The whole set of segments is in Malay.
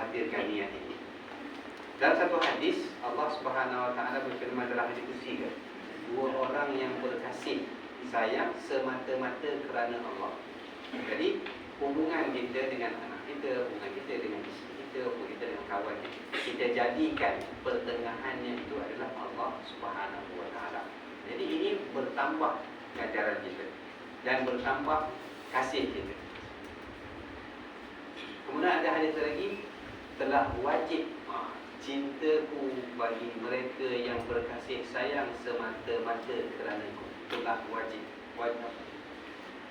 hadirkan niat ini. Dalam satu hadis Allah Subhanahu Wa Taala berfirman dalam hadis kursi dua orang yang berkasih sayang semata-mata kerana Allah. Jadi hubungan kita dengan anak kita, hubungan kita dengan isteri kita, hubungan kita dengan kawan kita, kita jadikan pertengahannya itu adalah Allah Subhanahu Wa Taala. Jadi ini bertambah ganjaran kita dan bertambah kasih kita. Kemudian ada hadis lagi telah wajib ha, cintaku bagi mereka yang berkasih sayang semata-mata kerana aku telah wajib wajib.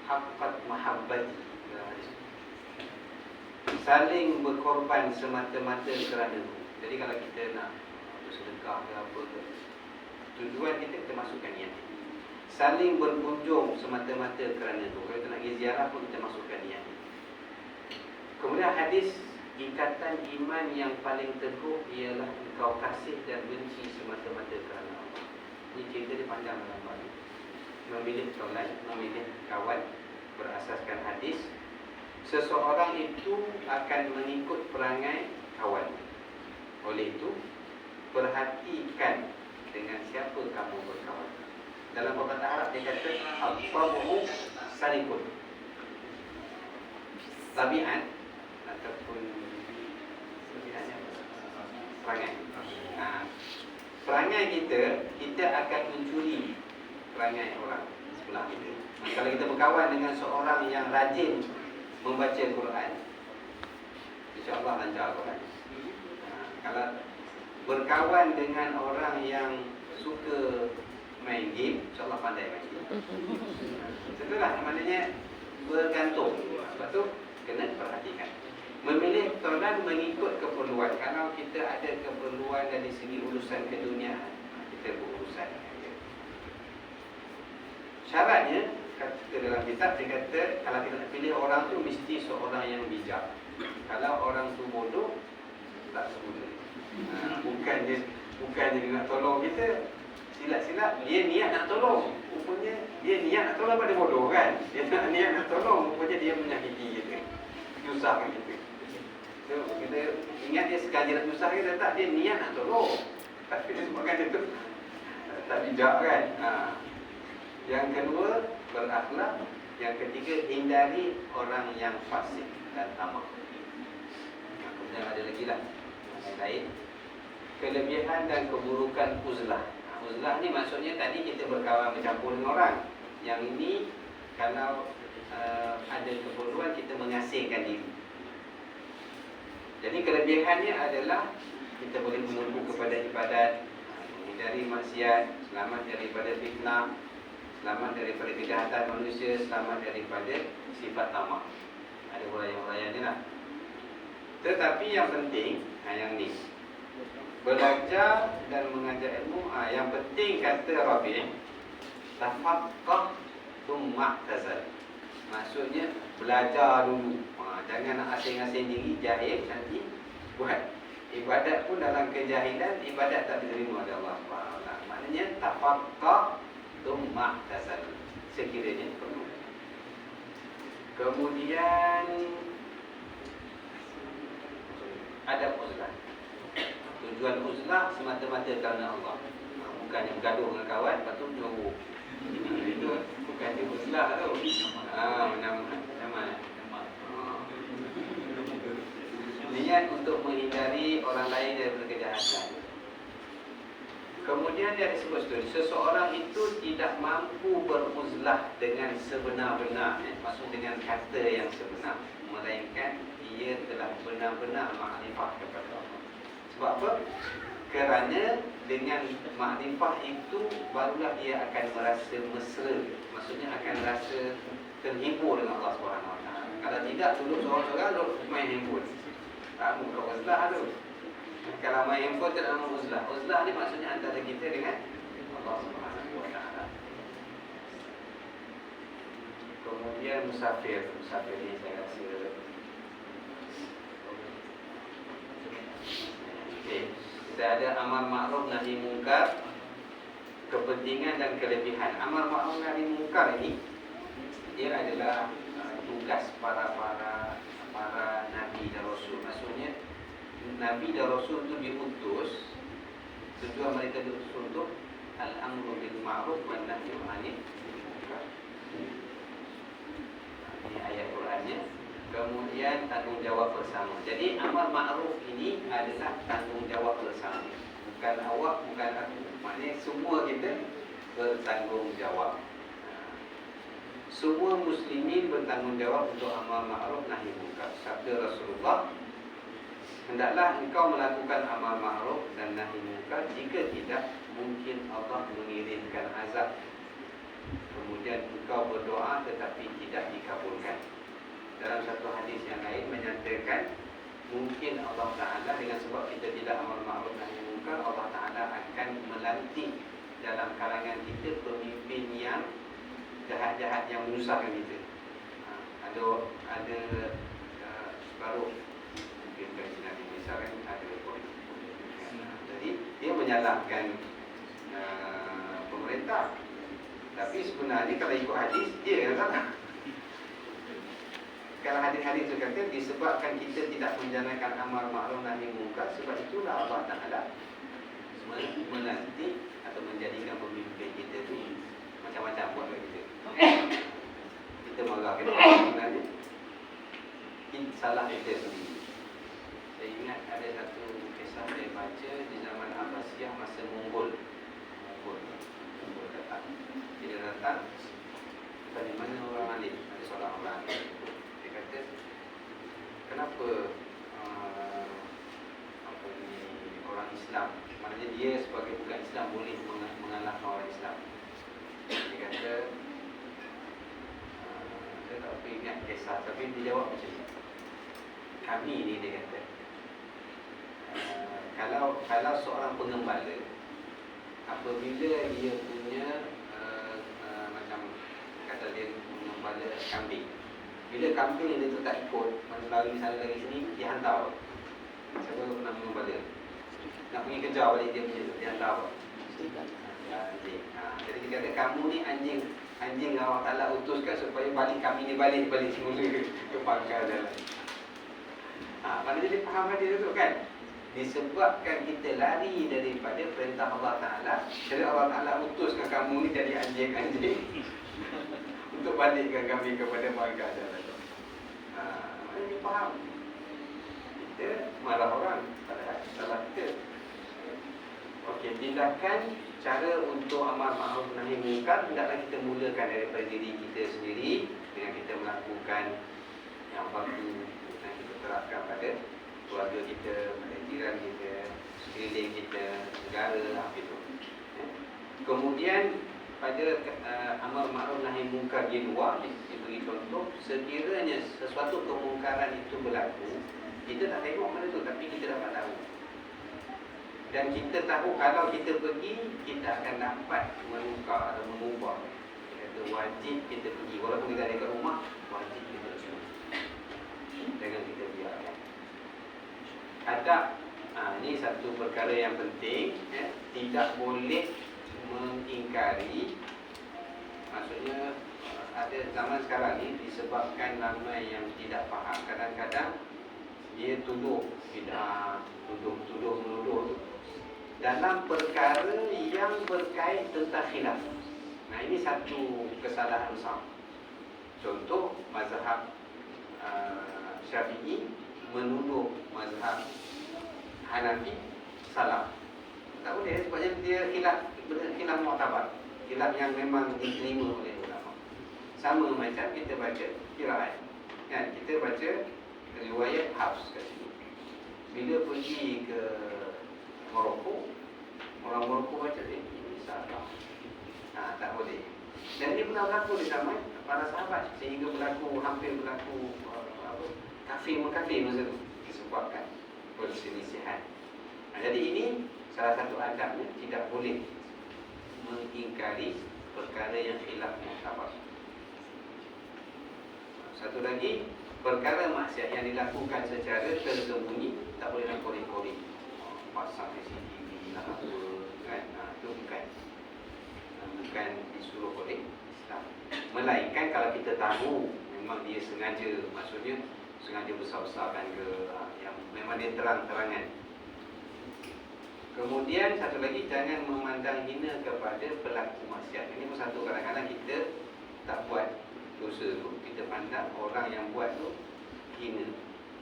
Haqqat mahabbati. Saling berkorban semata-mata kerana aku jadi kalau kita nak bersedekah ke apa ke tujuan kita kita masukkan niat. Saling berkunjung semata-mata kerana itu kalau kita nak pergi ziarah pun kita masukkan niat. Kemudian hadis ikatan iman yang paling teguh ialah engkau kasih dan benci semata-mata kerana Allah. Ini cerita dia panjang dalam bab memilih kawan memilih kawan berasaskan hadis seseorang itu akan mengikut perangai kawan. Oleh itu perhatikan dengan siapa kamu berkawan. Dalam perkataan Arab dia kata al-tabu sarikun tabiat ataupun apa? perangai ha. perangai kita kita akan mencuri perangai orang sebelah kita kalau kita berkawan dengan seorang yang rajin membaca Quran insyaAllah lancar Quran ha. kalau berkawan dengan orang yang suka main game, insyaAllah pandai main game. Itulah maknanya bergantung. Sebab tu kena perhatikan. Memilih tuan mengikut keperluan. Kalau kita ada keperluan dari segi urusan keduniaan, kita berurusan. Syaratnya, kata dalam kitab dia kata kalau kita nak pilih orang tu mesti seorang yang bijak. Kalau orang tu bodoh, tak sempurna. Ha, bukan dia bukan dia nak tolong kita silap-silap dia niat nak tolong rupanya dia niat nak tolong pada bodoh kan dia nak niat nak tolong rupanya dia menyakiti kita menyusahkan kita so kita ingat dia nak menyusahkan kita tak dia niat nak tolong tapi dia sebabkan dia tu tak bijak kan ha. yang kedua berakhlak yang ketiga hindari orang yang fasik dan tamak kemudian ada lagi lah yang lain kelebihan dan keburukan uzlah. Ha, uzlah ni maksudnya tadi kita berkawan bercampur dengan orang. Yang ini kalau uh, ada keperluan kita mengasihkan diri. Jadi kelebihannya adalah kita boleh menumpu kepada ibadat, menghindari maksiat, selamat daripada fitnah, selamat daripada kejahatan manusia, selamat daripada sifat tamak. Ada huraian-huraian ni lah. Tetapi yang penting, ha, yang ni, belajar dan mengajar ilmu ha, yang penting kata Rabi tafaqqah thumma tazal maksudnya belajar dulu ha, jangan nak asing-asing diri jahil nanti buat. Ibadat pun dalam kejahilan ibadat tak diterima oleh Allah SWT maknanya tafaqqah thumma tazal sekiranya perlu. Kemudian ada uzlah. Tujuan uzlah semata-mata kerana Allah. Ha, bukan yang bergaduh dengan kawan lepas tu itu bukan dia uzlah tu. Ha, nama nama niat untuk menghindari orang lain daripada kejahatan kemudian dia disebut seterusnya seseorang itu tidak mampu beruzlah dengan sebenar-benar eh, maksud dengan kata yang sebenar melainkan ia telah benar-benar makrifah kepada Allah sebab apa? Kerana dengan makrifah itu barulah dia akan merasa mesra. Maksudnya akan rasa terhibur dengan Allah Taala. Kalau tidak dulu seorang-seorang main handphone. Tak muka uzlah tu. Kalau main handphone tak nama uzlah. Uzlah ni maksudnya antara kita dengan Allah Taala. Kemudian musafir, musafir ni saya rasa Okay. Kita ada amar ma'ruf nahi mungkar kepentingan dan kelebihan. Amar ma'ruf nahi mungkar ini dia adalah tugas para para para nabi dan rasul. Itu diutus tujuan mereka diutus untuk al-amru bil ma'ruf nahyi 'anil munkar. Ini ayat Qurannya. Kemudian tanggungjawab bersama. Jadi amal ma'ruf ini adalah tanggungjawab bersama. Bukan awak, bukan aku. Maknanya semua kita bertanggungjawab. Semua muslimin bertanggungjawab untuk amal ma'ruf nahi munkar. Sabda Rasulullah, hendaklah engkau melakukan amal ma'ruf dan nahi munkar jika tidak mungkin Allah mengirimkan azab. Kemudian engkau berdoa tetapi tidak dikabulkan. Dalam satu hadis yang lain menyatakan mungkin Allah Taala dengan sebab kita tidak amal ma'ruf nahi munkar, Allah Taala akan melantik dalam kalangan kita pemimpin yang jahat-jahat yang menyusahkan kita. Ha, ada ada uh, baru mungkin dari Nabi Musa kan ada politik. Ha, jadi dia menyalahkan uh, pemerintah. Tapi sebenarnya kalau ikut hadis dia yang salah. Kalau hadis-hadis itu kata disebabkan kita tidak menjalankan amal ma'ruf nahi munkar sebab itulah Allah Taala menanti atau menjadikan pemimpin kita tu macam-macam buat kita. Kita marah kita kita salah kita sendiri. Ingat ada satu kisah saya baca di zaman Abbasiyah masa Mongol. Mongol, Mongol datang. Dia datang dari mana orang alim? Ada seorang orang alim. Dia kata, kenapa uh, apa ni orang Islam maknanya dia sebagai bukan Islam boleh mengalahkan orang Islam dia kata uh, saya tak ingat kisah tapi dia jawab macam ni kami ni dia kata kalau kalau seorang pengembala apabila dia punya uh, uh, macam kata dia mengembala kambing bila kambing dia tu tak ikut mana lari sana lari sini dia hantar siapa pernah mengembala nak pergi kejar balik dia punya dia hantar apa anjing. Ha, jadi dia kata kamu ni anjing anjing Allah Taala utuskan supaya balik kami ni balik balik semula ke, ke pangkal jalan. Ha, maknanya dia faham hadis tu kan? Disebabkan kita lari daripada perintah Allah Taala, jadi Allah Taala utuskan kamu ni jadi anjing-anjing untuk balikkan kami kepada jalan. Ha, dia faham. Kita marah orang salah kita. Okey, tindakan cara untuk amal ma'ruf nahi munkar hendaklah kita mulakan daripada diri kita sendiri dengan kita melakukan yang baru dan kita terapkan pada keluarga kita, jiran kita, sekeliling kita, negara, apa itu. Ya. Kemudian pada uh, amal ma'ruf nahi munkar di luar diberi contoh sekiranya sesuatu kemungkaran itu berlaku kita tak tengok mana tu tapi kita dapat tahu dan kita tahu kalau kita pergi kita akan dapat menukar atau mengubah kata wajib kita pergi walaupun kita ada kat rumah wajib kita pergi dengan kita biarkan adab ha, ini satu perkara yang penting ya. tidak boleh mengingkari maksudnya ada zaman sekarang ni disebabkan ramai yang tidak faham kadang-kadang dia tuduh tidak tuduh tuduh menuduh dalam perkara yang berkait tentang khilaf. Nah ini satu kesalahan besar. Contoh mazhab uh, Syafi'i menuduh mazhab Hanafi salah. Tak boleh sebabnya dia khilaf khilaf mu'tabar. Khilaf yang memang diterima oleh ulama. Sama macam kita baca kiraat. Kan kita baca riwayat Hafs kat sini. Bila pergi ke Morocco Orang Morocco baca eh, ini salah ha, Tak boleh Dan ini pernah berlaku di zaman para sahabat Sehingga berlaku, hampir berlaku uh, Kafir mengkafir masa itu Disebabkan perselisihan ha, Jadi ini salah satu adabnya Tidak boleh mengingkari perkara yang khilaf muhtabar Satu lagi Perkara maksiat yang dilakukan secara tersembunyi Tak boleh nak kori-kori pasang CCTV lah apa kan? Ha, itu bukan bukan disuruh oleh Islam. Melainkan kalau kita tahu memang dia sengaja maksudnya sengaja besar-besarkan ke ha, yang memang dia terang-terangan. Kemudian satu lagi jangan memandang hina kepada pelaku maksiat. Ini pun satu kadang-kadang kita tak buat dosa tu, kita pandang orang yang buat tu hina.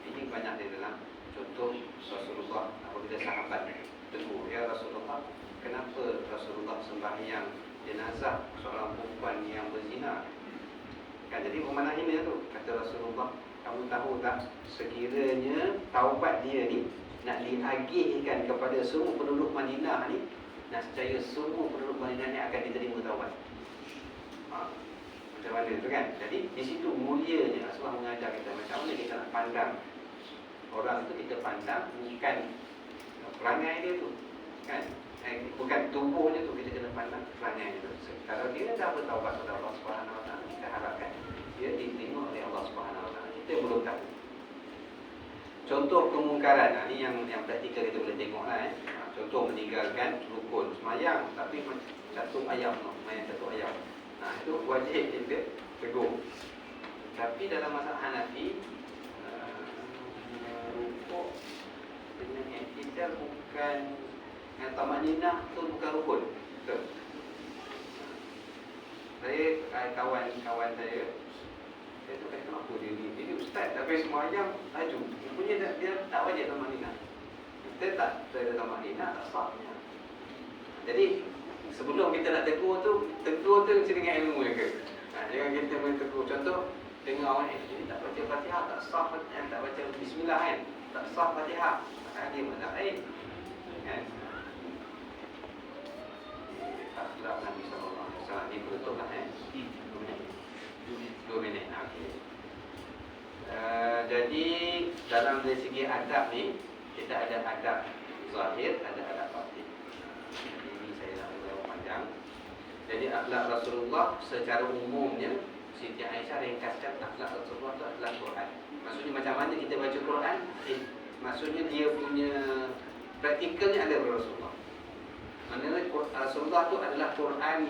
Ini banyak di dalam contoh Rasulullah apabila sahabat tegur, ya Rasulullah, kenapa Rasulullah sembahyang jenazah seorang perempuan yang berzina? Kan jadi tu, Rasulullah, kamu tahu tak sekiranya taubat dia ni nak diagihkan kepada semua penduduk Madinah ni nak percaya semua penduduk Madinah ni akan diterima taubat. Ha, macam mana tu kan? Jadi di situ mulianya Rasulullah mengajar kita macam mana kita nak pandang orang tu kita pandang bukan perangai dia tu kan? Eh, bukan tubuhnya tu kita kena pandang perangai dia tu. Kalau dia dah bertaubat kepada Allah Subhanahu Wa Taala kita harapkan dia diterima oleh Allah Subhanahu Wa. Kita belum tahu. Contoh kemungkaran, ha, ni yang yang praktikal kita boleh tengok lah eh. Ha, contoh meninggalkan rukun semayang tapi jatuh ayam semayang jatuh ayam. Nah itu wajib kita tegur. Tapi dalam masalah Hanafi uh, rukuk dengan iktidal bukan yang tamat ninah tu bukan rukun. Betul. Saya kawan-kawan saya. Saya tu kata kenapa dia ni. Jadi ustaz tapi semayang laju Rupanya dia, dia tak wajib sama nina Kita tak Kita sama nina tak sahnya Jadi Sebelum kita nak tegur tu Tegur tu mesti dengan ilmu je ke? Ha, Jangan kita boleh tegur. Contoh Dengar orang eh Jadi tak baca fatihah Tak sah fatihah Tak baca bismillah kan? Tak sah fatihah Tak dia mana lain. Kan Akhlak Nabi SAW Ini betul lah eh Dua minit. Okey. Uh, jadi dalam dari segi adab ni kita ada adab zahir, ada adab batin. Jadi ini saya nak beritahu panjang. Jadi akhlak Rasulullah secara umumnya Siti Aisyah ringkaskan akhlak Rasulullah itu adalah Quran. Maksudnya macam mana kita baca Quran? Eh, maksudnya dia punya praktikalnya ada Rasulullah. Maksudnya Rasulullah itu adalah Quran